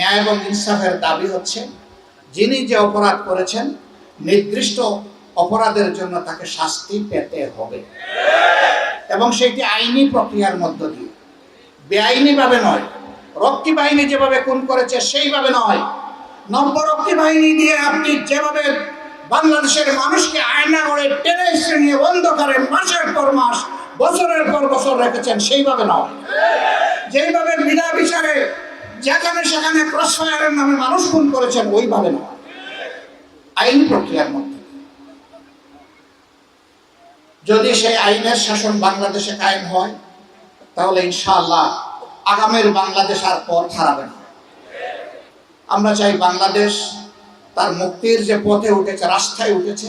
ন্যায় এবং ইনসাফের দাবি হচ্ছে, যিনি যে অপরাধ করেছেন, নির্দিষ্ট অপরাধের জন্য তাকে শাস্তি পেতে হবে। এবং সেটি আইনি প্রক্রিয়ার মধ্য দিয়ে। বেআইনিভাবে নয়। রক্ষী বাহিনী যেভাবে খুন করেছে, সেইভাবে নয়। নব্যরক্ষী বাহিনী দিয়ে আপনি যেভাবে বাংলাদেশের মানুষকে আয়না করে টেনে শ্রেণি অন্ধকারে মাসের পর মাস, বছরের পর বছর রেখেছেন, সেইভাবে নয়। যেইভাবে যেখানে সেখানে ক্রসফায়ারের নামে মানুষ খুন করেছেন, ওইভাবে না। আইন প্রক্রিয়ার মধ্যে। যদি সেই আইনের শাসন বাংলাদেশে কায়েম হয়, তাহলে ইনশাআল্লাহ আগামের বাংলাদেশ আর পথ হারাবে না। আমরা চাই বাংলাদেশ তার মুক্তির যে পথে উঠেছে, রাস্তায় উঠেছে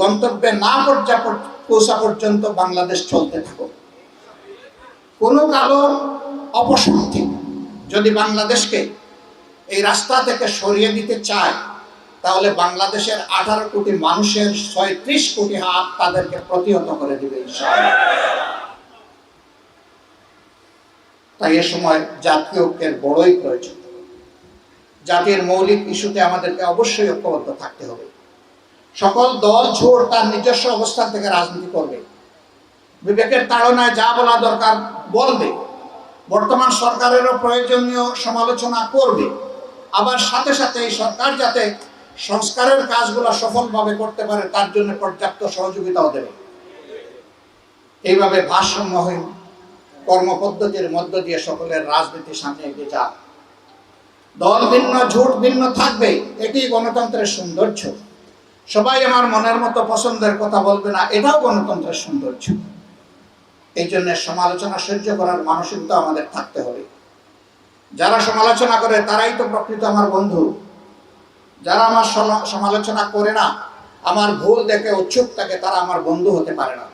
গন্তব্যে না পর্যা পৌঁছা পর্যন্ত বাংলাদেশ চলতে থাকুক। কোনো কালো অপশক্তি যদি বাংলাদেশকে এই রাস্তা থেকে সরিয়ে দিতে চায়, তাহলে বাংলাদেশের আঠারো কোটি মানুষের ছয়ত্রিশ কোটি হাত তাদেরকে প্রতিহত করে দিবে তাই এ সময় জাতীয় ঐক্যের বড়ই প্রয়োজন। জাতির মৌলিক ইস্যুতে আমাদেরকে অবশ্যই ঐক্যবদ্ধ থাকতে হবে। সকল দল ঝোড় তার নিজস্ব অবস্থান থেকে রাজনীতি করবে। বিবেকের তাড়নায় যা বলা দরকার বলবে। বর্তমান সরকারেরও প্রয়োজনীয় সমালোচনা করবে। আবার সাথে সাথে এই সরকার যাতে সংস্কারের কাজগুলো সফলভাবে করতে পারে, তার জন্য পর্যাপ্ত সহযোগিতাও দেবে। এইভাবে ভারসাম্যহীন কর্মপদ্ধতির মধ্য দিয়ে সকলের রাজনীতি সামনে এগিয়ে যাক। দল ভিন্ন ঝুট ভিন্ন থাকবে, এটি গণতন্ত্রের সৌন্দর্য। সবাই আমার মনের মতো পছন্দের কথা বলবে না, এটাও গণতন্ত্রের সৌন্দর্য। এই জন্য সমালোচনা সহ্য করার মানসিকতা আমাদের থাকতে হবে। যারা সমালোচনা করে, তারাই তো প্রকৃত আমার বন্ধু। যারা আমার সমালোচনা করে না, আমার ভুল দেখে উৎসুক থাকে, তারা আমার বন্ধু হতে পারে না।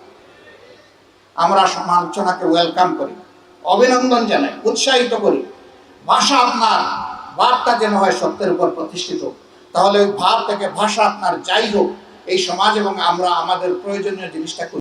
আমরা সমালোচনাকে ওয়েলকাম করি, অভিনন্দন জানাই, উৎসাহিত করি। ভাষা আপনার, ভাবটা যেন হয় সত্যের উপর প্রতিষ্ঠিত তাহলে ওই ভাব থেকে ভাষা আপনার যাই হোক, এই সমাজ এবং আমরা আমাদের প্রয়োজনীয় জিনিসটা